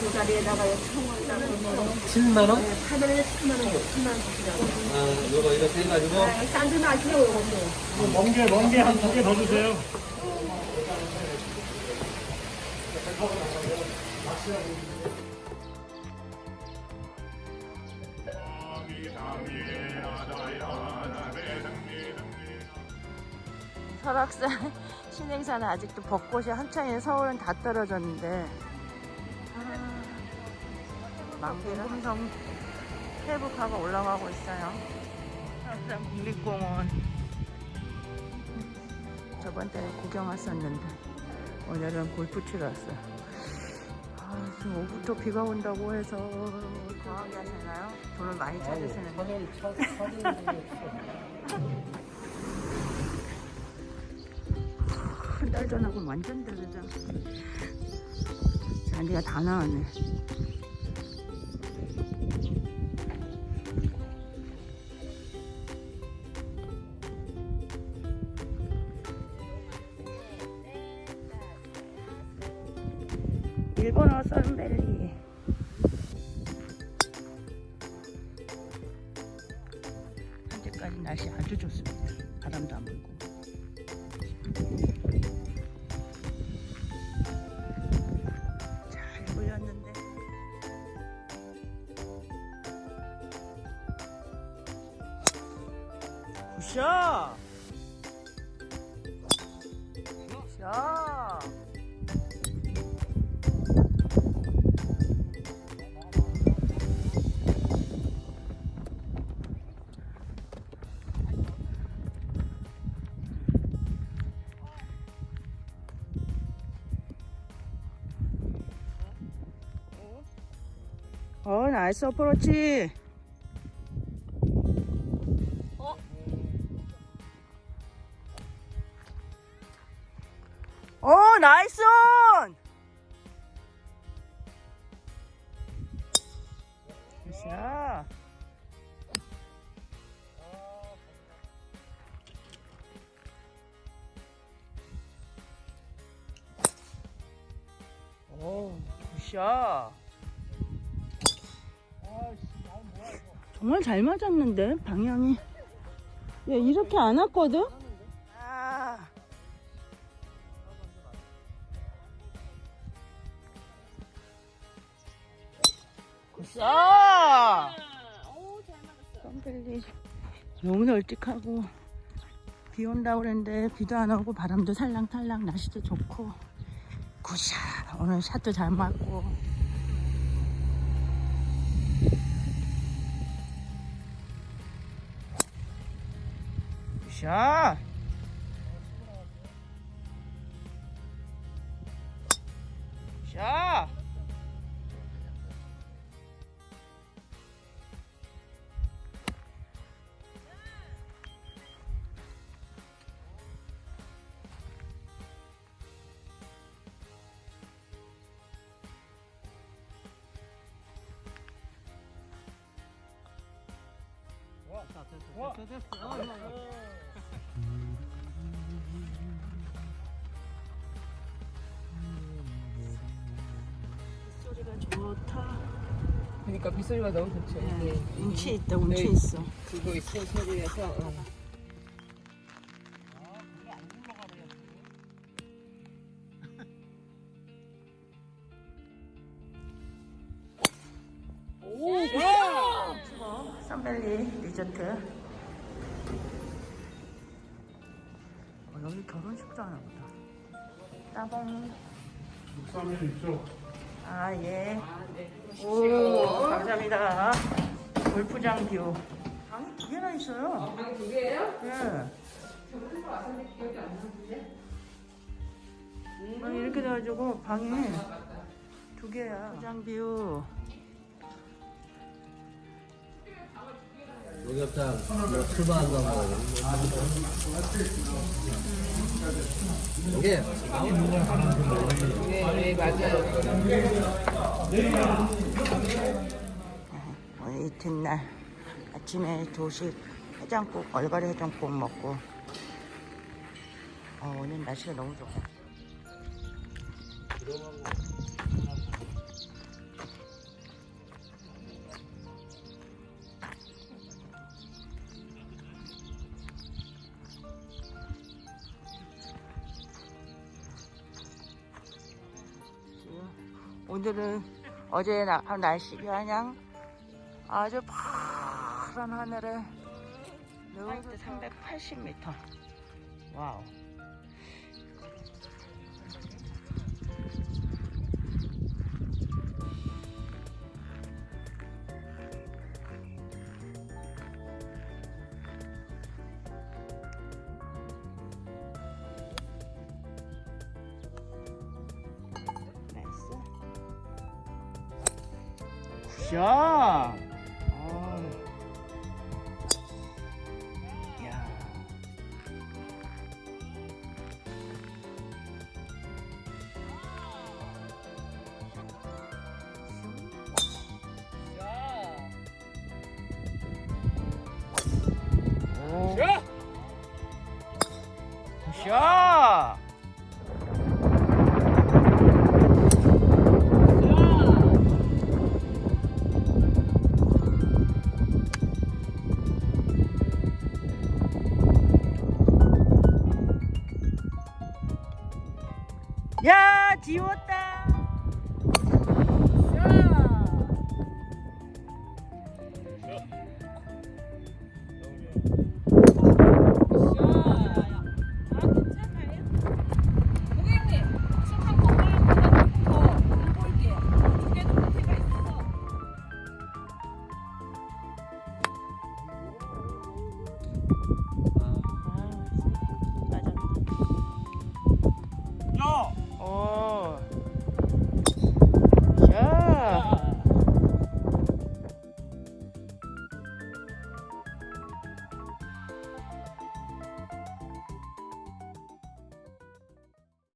두 자리에다가 청원장 7만 원? 하늘에 3만 원, 3만 원 주시라고. 아, 요거 이렇게 해가지고 싼줄 마시오, 요건데. 멍게 멍게 한 두 개 더 주세요. 설악산 신행산은 아직도 벚꽃이 한창에 서울은 다 떨어졌는데 아, 만개는 항상 회복하고 올라가고 있어요. 설악산 국립공원 저번 때는 구경 왔었는데 오늘은 골프 치러 왔어요. 아, 지금 오후부터 비가 온다고 해서 강하게 하시나요? 돈을 많이 찾으시는데 차 사진 중에 한달 전하고 완전 다르다. 잔디가 다 나왔네. 일본어 썰멜리. 현재까지 날씨 아주 좋습니다. 바람도 안 불고. 샷 굿샷 어 나이스 어프로치 굿샷 오 굿샷 정말 잘 맞았는데 방향이 얘 이렇게 안 왔거든? 아. 굿샷! 썸벨리 너무 널찍하고 비 온다고 그랬는데 비도 안 오고 바람도 살랑살랑 날씨도 좋고 굿샷. 오늘 샷도 잘 맞고. 굿샷 소리가 좋다 그러니까 빗소리가 너무 좋죠. 이게 운치 있다 운치 네. 있어 그거 있어 소리에서 어. 썬벨리 리조트. 어, 여기 결혼식도 하나 보다. 따봉. 육삼일 이쪽. 아예. 오 감사합니다. 골프장 뷰. 방이 두 개나 있어요. 방이 두 개예요? 네. 저번에 왔었는데 기억이 안 나는데. 아니 이렇게 돼가지고 방이 두 개야. 골프장 뷰 목욕탕 뭐 출발한다는 거 이게. 오늘 이튿날 아침에 도식 해장국 얼갈이 해장국 먹고 어, 오늘 날씨가 너무 좋아 오늘은 어제 나, 아, 날씨가 그냥 아주 파란 하늘에 여기서 380m 와우 굿 야, 지웠다!